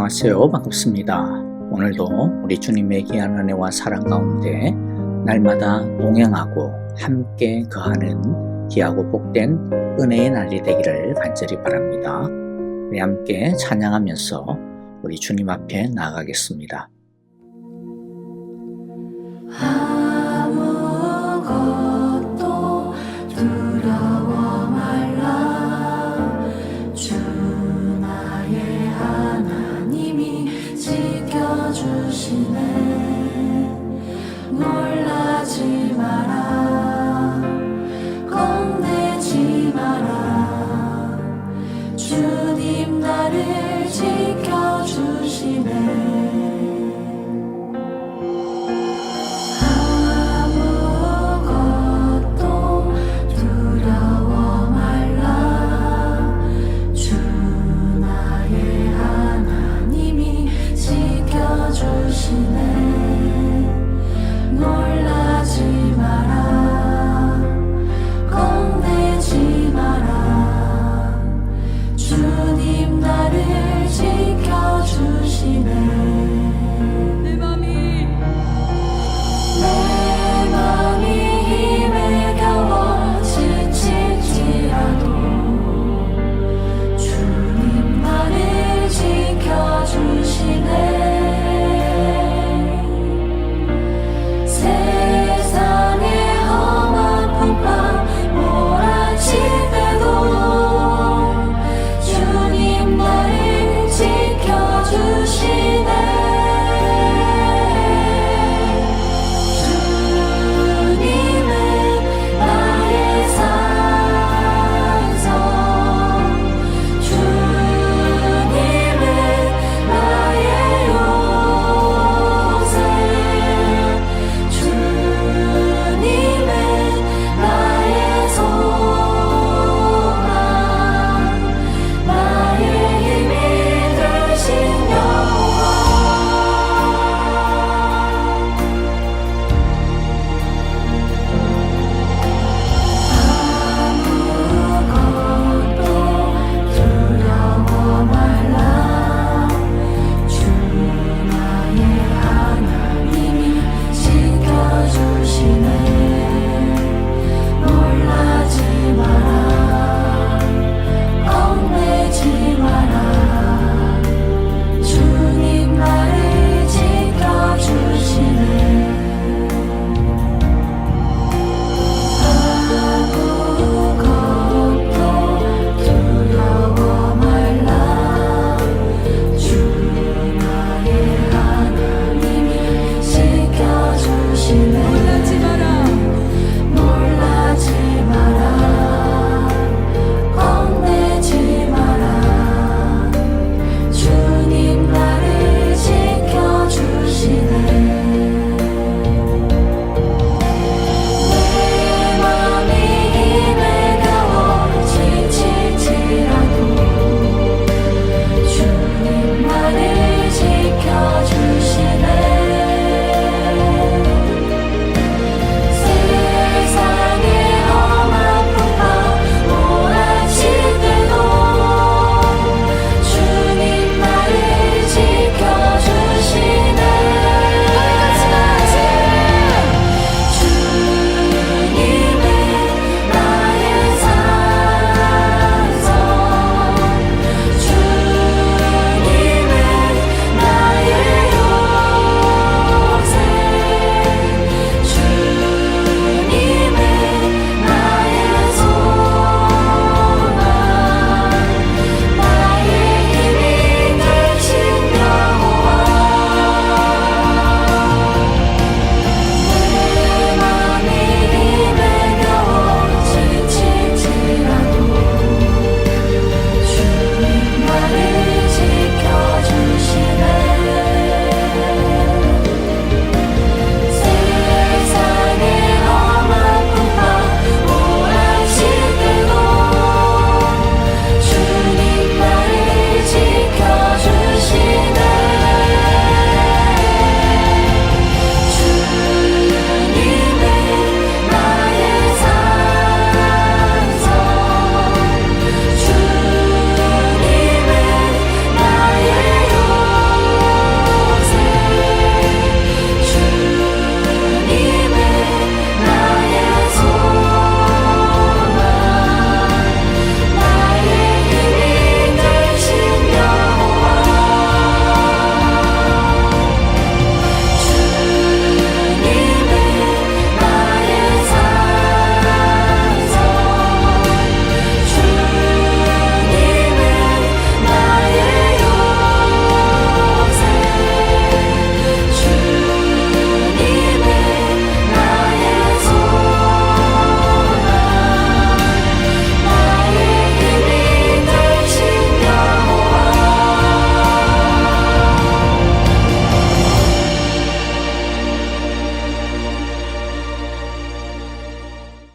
안녕하세요. 반갑습니다. 오늘도 우리 주님의 귀한 은혜와 사랑 가운데 날마다 동행하고 함께 거하는 귀하고 복된 은혜의 날이 되기를 간절히 바랍니다. 우리 함께 찬양하면서 우리 주님 앞에 나아가겠습니다. 아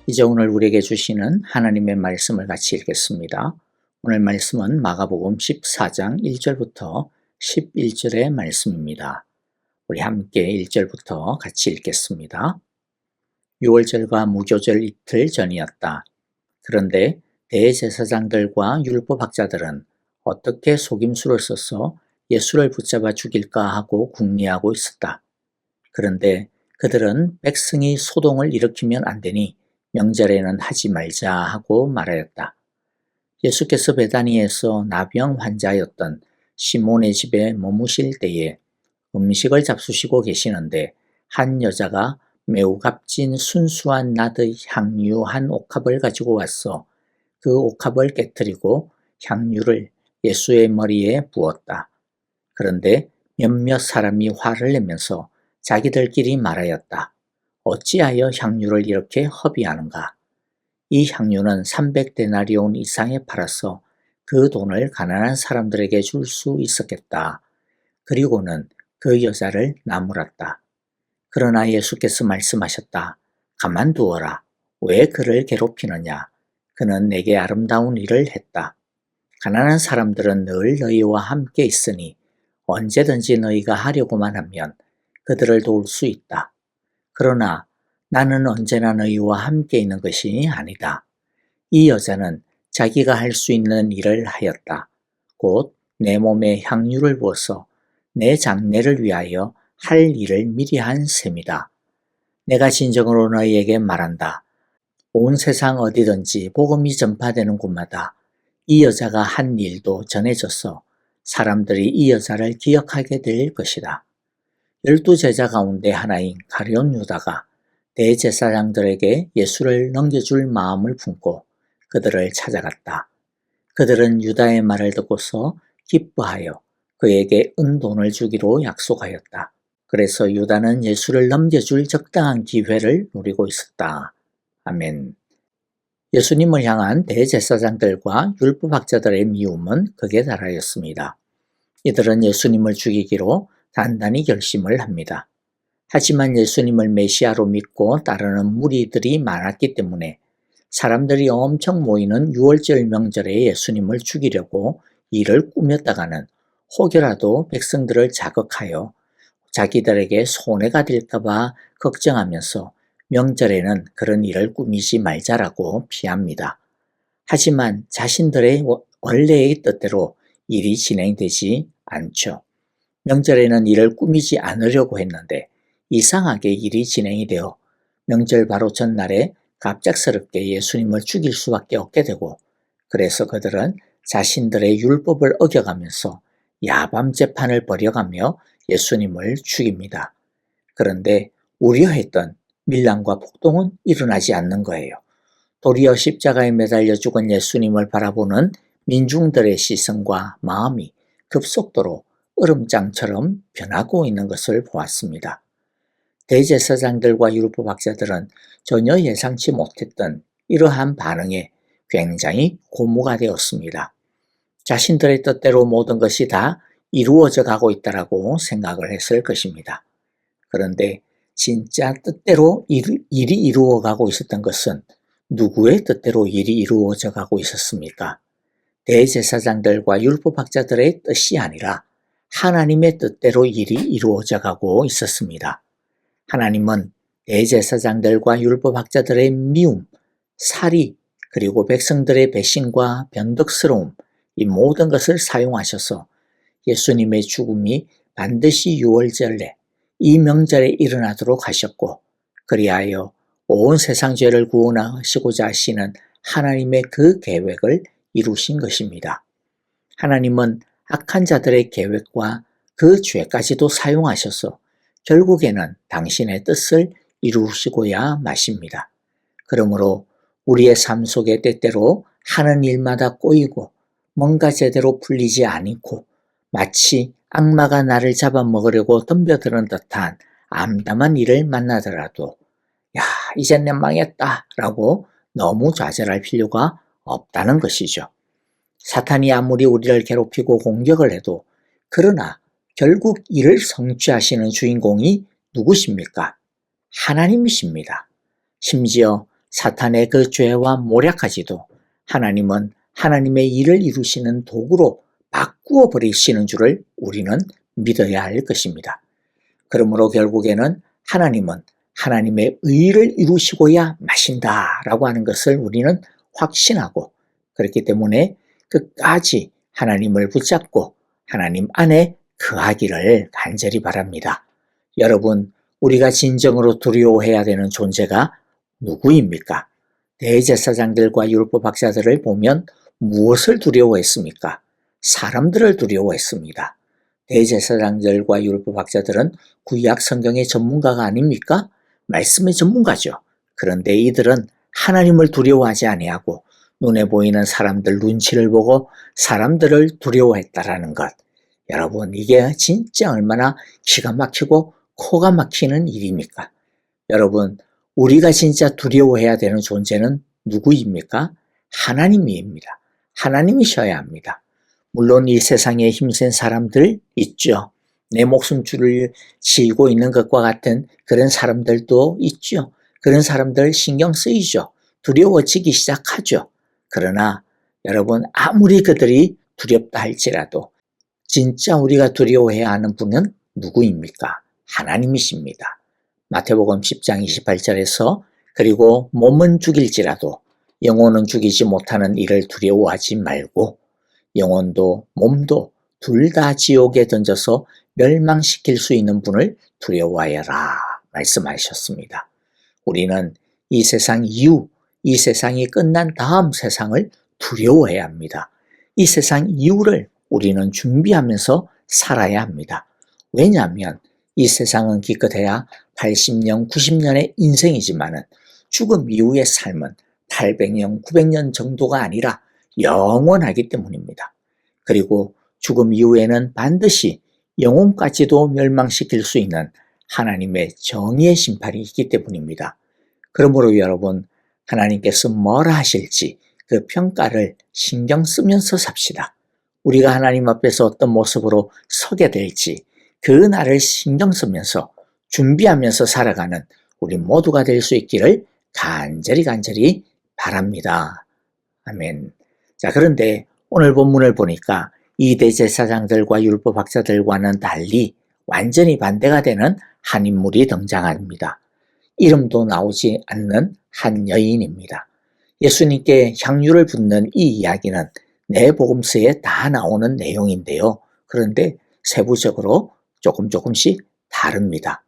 이제 오늘 우리에게 주시는 하나님의 말씀을 같이 읽겠습니다. 오늘 말씀은 마가복음 14장 1절부터 11절의 말씀입니다. 우리 함께 1절부터 같이 읽겠습니다. 6월절과 무교절 이틀 전이었다. 그런데 대제사장들과 율법학자들은 어떻게 속임수를 써서 예수를 붙잡아 죽일까 하고 궁리하고 있었다. 그런데 그들은 백성이 소동을 일으키면 안 되니 명절에는 하지 말자 하고 말하였다. 예수께서 베다니에서 나병 환자였던 시몬의 집에 머무실 때에 음식을 잡수시고 계시는데 한 여자가 매우 값진 순수한 나드 향유 한 옥합을 가지고 왔어 그 옥합을 깨뜨리고 향유를 예수의 머리에 부었다. 그런데 몇몇 사람이 화를 내면서 자기들끼리 말하였다. 어찌하여 향유를 이렇게 허비하는가? 이 향유는 300데나리온 이상에 팔아서 그 돈을 가난한 사람들에게 줄 수 있었겠다. 그리고는 그 여자를 나무랐다. 그러나 예수께서 말씀하셨다. 가만두어라. 왜 그를 괴롭히느냐? 그는 내게 아름다운 일을 했다. 가난한 사람들은 늘 너희와 함께 있으니 언제든지 너희가 하려고만 하면 그들을 도울 수 있다. 그러나 나는 언제나 너희와 함께 있는 것이 아니다. 이 여자는 자기가 할 수 있는 일을 하였다. 곧 내 몸에 향유를 부어서 내 장례를 위하여 할 일을 미리 한 셈이다. 내가 진정으로 너희에게 말한다. 온 세상 어디든지 복음이 전파되는 곳마다 이 여자가 한 일도 전해져서 사람들이 이 여자를 기억하게 될 것이다. 열두 제자 가운데 하나인 가룟 유다가 대제사장들에게 예수를 넘겨줄 마음을 품고 그들을 찾아갔다. 그들은 유다의 말을 듣고서 기뻐하여 그에게 은돈을 주기로 약속하였다. 그래서 유다는 예수를 넘겨줄 적당한 기회를 노리고 있었다. 아멘. 예수님을 향한 대제사장들과 율법학자들의 미움은 극에 달하였습니다. 이들은 예수님을 죽이기로 단단히 결심을 합니다. 하지만 예수님을 메시아로 믿고 따르는 무리들이 많았기 때문에 사람들이 엄청 모이는 6월절 명절에 예수님을 죽이려고 일을 꾸몄다가는 혹여라도 백성들을 자극하여 자기들에게 손해가 될까봐 걱정하면서 명절에는 그런 일을 꾸미지 말자라고 피합니다. 하지만 자신들의 원래의 뜻대로 일이 진행되지 않죠. 명절에는 일을 꾸미지 않으려고 했는데 이상하게 일이 진행이 되어 명절 바로 전날에 갑작스럽게 예수님을 죽일 수밖에 없게 되고 그래서 그들은 자신들의 율법을 어겨가면서 야밤 재판을 벌여가며 예수님을 죽입니다. 그런데 우려했던 밀란과 폭동은 일어나지 않는 거예요. 도리어 십자가에 매달려 죽은 예수님을 바라보는 민중들의 시선과 마음이 급속도로 얼음장처럼 변하고 있는 것을 보았습니다. 대제사장들과 율법학자들은 전혀 예상치 못했던 이러한 반응에 굉장히 고무가 되었습니다. 자신들의 뜻대로 모든 것이 다 이루어져 가고 있다라고 생각을 했을 것입니다. 그런데 진짜 뜻대로 일, 일이 이루어 가고 있었던 것은 누구의 뜻대로 일이 이루어져 가고 있었습니까? 대제사장들과 율법학자들의 뜻이 아니라 하나님의 뜻대로 일이 이루어져 가고 있었습니다. 하나님은 대제사장들과 율법학자들의 미움, 살이, 그리고 백성들의 배신과 변덕스러움, 이 모든 것을 사용하셔서 예수님의 죽음이 반드시 6월절에 이 명절에 일어나도록 하셨고, 그리하여 온 세상 죄를 구원하시고자 하시는 하나님의 그 계획을 이루신 것입니다. 하나님은 악한 자들의 계획과 그 죄까지도 사용하셔서 결국에는 당신의 뜻을 이루시고야 마십니다. 그러므로 우리의 삶 속에 때때로 하는 일마다 꼬이고 뭔가 제대로 풀리지 않고 마치 악마가 나를 잡아먹으려고 덤벼드는 듯한 암담한 일을 만나더라도 야 이젠 내 망했다 라고 너무 좌절할 필요가 없다는 것이죠. 사탄이 아무리 우리를 괴롭히고 공격을 해도 그러나 결국 이를 성취하시는 주인공이 누구십니까? 하나님이십니다. 심지어 사탄의 그 죄와 모략까지도 하나님은 하나님의 일을 이루시는 도구로 바꾸어 버리시는 줄을 우리는 믿어야 할 것입니다. 그러므로 결국에는 하나님은 하나님의 의를 이루시고야 마신다라고 하는 것을 우리는 확신하고 그렇기 때문에 끝까지 하나님을 붙잡고 하나님 안에 거하기를 간절히 바랍니다. 여러분, 우리가 진정으로 두려워해야 되는 존재가 누구입니까? 대제사장들과 율법학자들을 보면 무엇을 두려워했습니까? 사람들을 두려워했습니다. 대제사장들과 율법학자들은 구약 성경의 전문가가 아닙니까? 말씀의 전문가죠. 그런데 이들은 하나님을 두려워하지 아니하고 눈에 보이는 사람들 눈치를 보고 사람들을 두려워했다라는 것. 여러분, 이게 진짜 얼마나 기가 막히고 코가 막히는 일입니까? 여러분, 우리가 진짜 두려워해야 되는 존재는 누구입니까? 하나님입니다. 하나님이셔야 합니다. 물론 이 세상에 힘센 사람들 있죠. 내 목숨줄을 쥐고 있는 것과 같은 그런 사람들도 있죠. 그런 사람들 신경 쓰이죠. 두려워지기 시작하죠. 그러나 여러분 아무리 그들이 두렵다 할지라도 진짜 우리가 두려워해야 하는 분은 누구입니까? 하나님이십니다. 마태복음 10장 28절에서 그리고 몸은 죽일지라도 영혼은 죽이지 못하는 이를 두려워하지 말고 영혼도 몸도 둘 다 지옥에 던져서 멸망시킬 수 있는 분을 두려워하여라 말씀하셨습니다. 우리는 이 세상 이후 이 세상이 끝난 다음 세상을 두려워해야 합니다. 이 세상 이후를 우리는 준비하면서 살아야 합니다. 왜냐하면 이 세상은 기껏해야 80년, 90년의 인생이지만은 죽음 이후의 삶은 800년, 900년 정도가 아니라 영원하기 때문입니다. 그리고 죽음 이후에는 반드시 영혼까지도 멸망시킬 수 있는 하나님의 정의의 심판이 있기 때문입니다. 그러므로 여러분, 하나님께서 뭐라 하실지 그 평가를 신경 쓰면서 삽시다. 우리가 하나님 앞에서 어떤 모습으로 서게 될지 그 날을 신경 쓰면서 준비하면서 살아가는 우리 모두가 될 수 있기를 간절히 간절히 바랍니다. 아멘. 자, 그런데 오늘 본문을 보니까 이 대제사장들과 율법학자들과는 달리 완전히 반대가 되는 한 인물이 등장합니다. 이름도 나오지 않는 한 여인입니다. 예수님께 향유를 붓는 이 이야기는 내 복음서에 다 나오는 내용인데요. 그런데 세부적으로 조금 조금씩 다릅니다.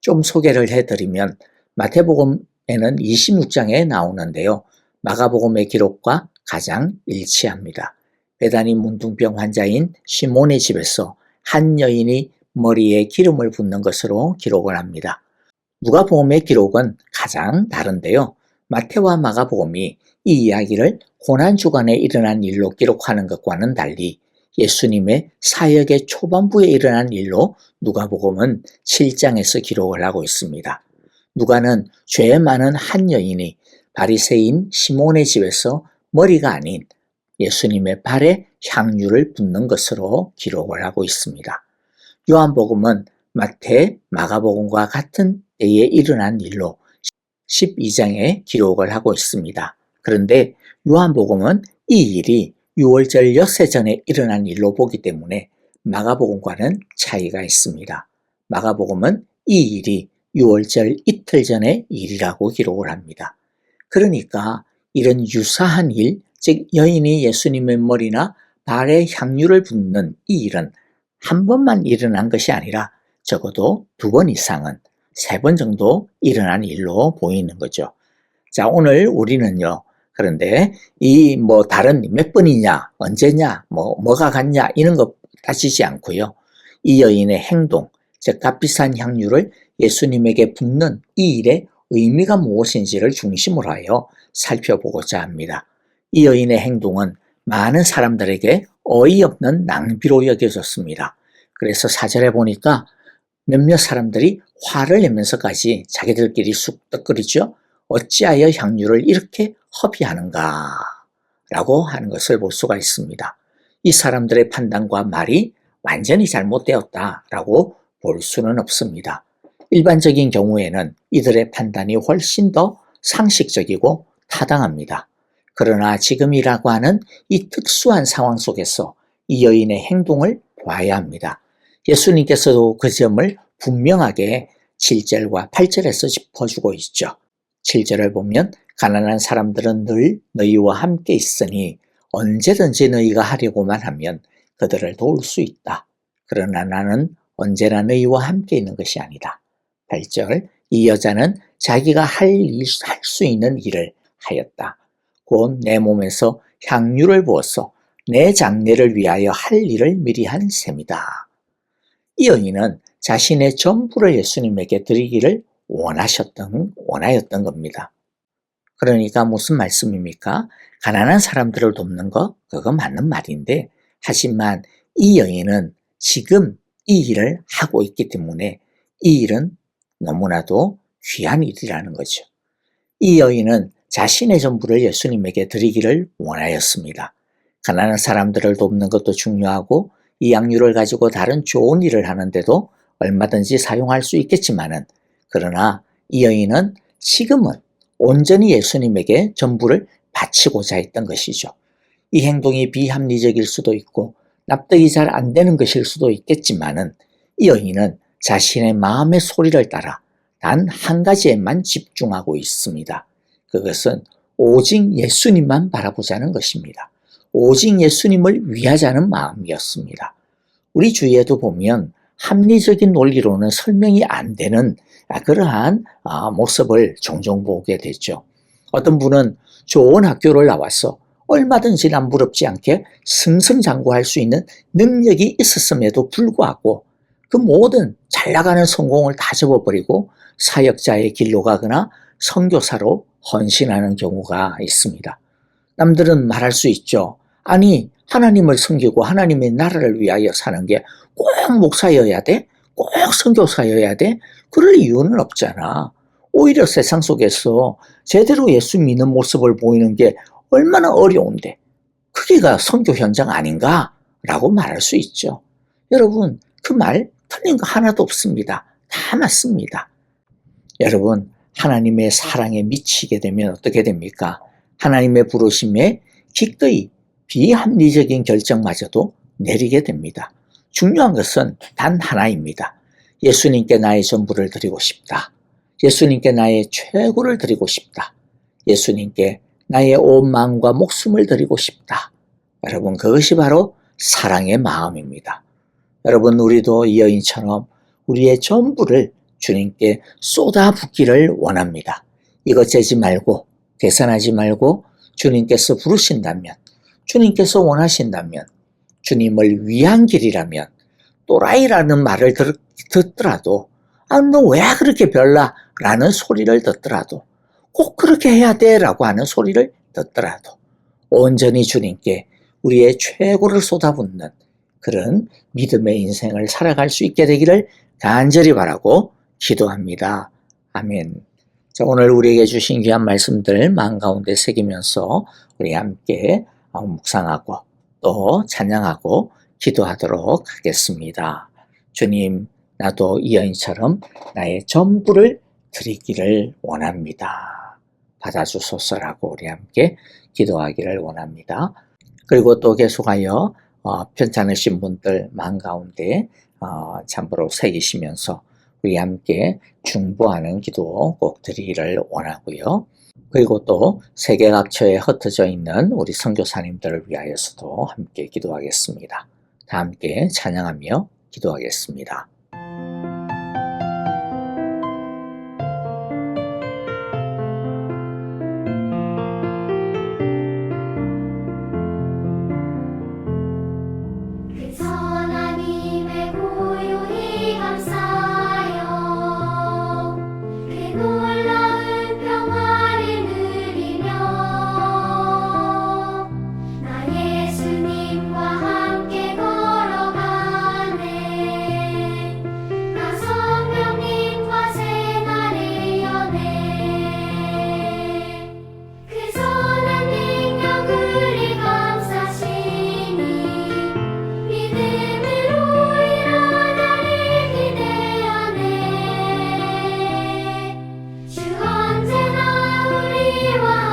좀 소개를 해드리면 마태복음에는 26장에 나오는데요. 마가복음의 기록과 가장 일치합니다. 배단이 문둥병 환자인 시몬의 집에서 한 여인이 머리에 기름을 붓는 것으로 기록을 합니다. 누가복음의 기록은 가장 다른데요. 마태와 마가복음이 이 이야기를 고난 주간에 일어난 일로 기록하는 것과는 달리 예수님의 사역의 초반부에 일어난 일로 누가복음은 7장에서 기록을 하고 있습니다. 누가는 죄 많은 한 여인이 바리새인 시몬의 집에서 머리가 아닌 예수님의 발에 향유를 붓는 것으로 기록을 하고 있습니다. 요한복음은 마태, 마가복음과 같은 때에 일어난 일로 12장에 기록을 하고 있습니다. 그런데 요한복음은 이 일이 6월절 엿새 전에 일어난 일로 보기 때문에 마가복음과는 차이가 있습니다. 마가복음은 이 일이 6월절 이틀 전의 일이라고 기록을 합니다. 그러니까 이런 유사한 일, 즉 여인이 예수님의 머리나 발에 향유를 붓는 이 일은 한 번만 일어난 것이 아니라 적어도 두 번 이상은 세 번 정도 일어난 일로 보이는 거죠. 자, 오늘 우리는요. 그런데 이 뭐 다른 몇 번이냐, 언제냐, 뭐 뭐가 같냐 이런 거 따지지 않고요. 이 여인의 행동, 즉 값비싼 향유를 예수님에게 붓는 이 일의 의미가 무엇인지를 중심으로 하여 살펴보고자 합니다. 이 여인의 행동은 많은 사람들에게 어이없는 낭비로 여겨졌습니다. 그래서 사절에 보니까 몇몇 사람들이 화를 내면서까지 자기들끼리 쑥덕거리죠. 어찌하여 향유를 이렇게 허비하는가? 라고 하는 것을 볼 수가 있습니다. 이 사람들의 판단과 말이 완전히 잘못되었다라고 볼 수는 없습니다. 일반적인 경우에는 이들의 판단이 훨씬 더 상식적이고 타당합니다. 그러나 지금이라고 하는 이 특수한 상황 속에서 이 여인의 행동을 봐야 합니다. 예수님께서도 그 점을 분명하게 7절과 8절에서 짚어주고 있죠. 7절을 보면 가난한 사람들은 늘 너희와 함께 있으니 언제든지 너희가 하려고만 하면 그들을 도울 수 있다. 그러나 나는 언제나 너희와 함께 있는 것이 아니다. 8절 이 여자는 자기가 할수 있는 일을 하였다. 곧 내 몸에서 향유를 부어서 내 장례를 위하여 할 일을 미리 한 셈이다. 이 여인은 자신의 전부를 예수님에게 드리기를 원하셨던, 원하였던 겁니다. 그러니까 무슨 말씀입니까? 가난한 사람들을 돕는 거, 그거 맞는 말인데, 하지만 이 여인은 지금 이 일을 하고 있기 때문에 이 일은 너무나도 귀한 일이라는 거죠. 이 여인은 자신의 전부를 예수님에게 드리기를 원하였습니다. 가난한 사람들을 돕는 것도 중요하고 이 양유를 가지고 다른 좋은 일을 하는데도 얼마든지 사용할 수 있겠지만은 그러나 이 여인은 지금은 온전히 예수님에게 전부를 바치고자 했던 것이죠. 이 행동이 비합리적일 수도 있고 납득이 잘 안 되는 것일 수도 있겠지만은 이 여인은 자신의 마음의 소리를 따라 단 한 가지에만 집중하고 있습니다. 그것은 오직 예수님만 바라보자는 것입니다. 오직 예수님을 위하자는 마음이었습니다. 우리 주위에도 보면 합리적인 논리로는 설명이 안 되는 그러한 아, 모습을 종종 보게 되죠. 어떤 분은 좋은 학교를 나와서 얼마든지 남부럽지 않게 승승장구할 수 있는 능력이 있었음에도 불구하고 그 모든 잘 나가는 성공을 다 접어버리고 사역자의 길로 가거나 선교사로 헌신하는 경우가 있습니다. 남들은 말할 수 있죠. 아니, 하나님을 섬기고 하나님의 나라를 위하여 사는 게 꼭 목사여야 돼? 꼭 선교사여야 돼? 그럴 이유는 없잖아. 오히려 세상 속에서 제대로 예수 믿는 모습을 보이는 게 얼마나 어려운데 그게가 선교 현장 아닌가? 라고 말할 수 있죠. 여러분, 그 말 틀린 거 하나도 없습니다. 다 맞습니다. 여러분, 하나님의 사랑에 미치게 되면 어떻게 됩니까? 하나님의 부르심에 기꺼이 비합리적인 결정마저도 내리게 됩니다. 중요한 것은 단 하나입니다. 예수님께 나의 전부를 드리고 싶다. 예수님께 나의 최고를 드리고 싶다. 예수님께 나의 온 마음과 목숨을 드리고 싶다. 여러분, 그것이 바로 사랑의 마음입니다. 여러분, 우리도 이 여인처럼 우리의 전부를 주님께 쏟아붓기를 원합니다. 이것 재지 말고, 계산하지 말고, 주님께서 부르신다면, 주님께서 원하신다면, 주님을 위한 길이라면, 또라이라는 말을 들, 듣더라도, 아, 너 왜 그렇게 별나? 라는 소리를 듣더라도, 꼭 그렇게 해야 돼 라고 하는 소리를 듣더라도, 온전히 주님께 우리의 최고를 쏟아붓는 그런 믿음의 인생을 살아갈 수 있게 되기를 간절히 바라고 기도합니다. 아멘. 자, 오늘 우리에게 주신 귀한 말씀들 마음 가운데 새기면서 우리 함께 묵상하고 또 찬양하고 기도하도록 하겠습니다. 주님, 나도 이 여인처럼 나의 전부를 드리기를 원합니다. 받아주소서라고 우리 함께 기도하기를 원합니다. 그리고 또 계속하여 어, 편찮으신 분들 마음 가운데 어, 참고로 새기시면서 우리 함께 중보하는 기도 꼭 드리기를 원하고요. 그리고 또 세계 각처에 흩어져 있는 우리 선교사님들을 위하여서도 함께 기도하겠습니다. 다 함께 찬양하며 기도하겠습니다. Yeah.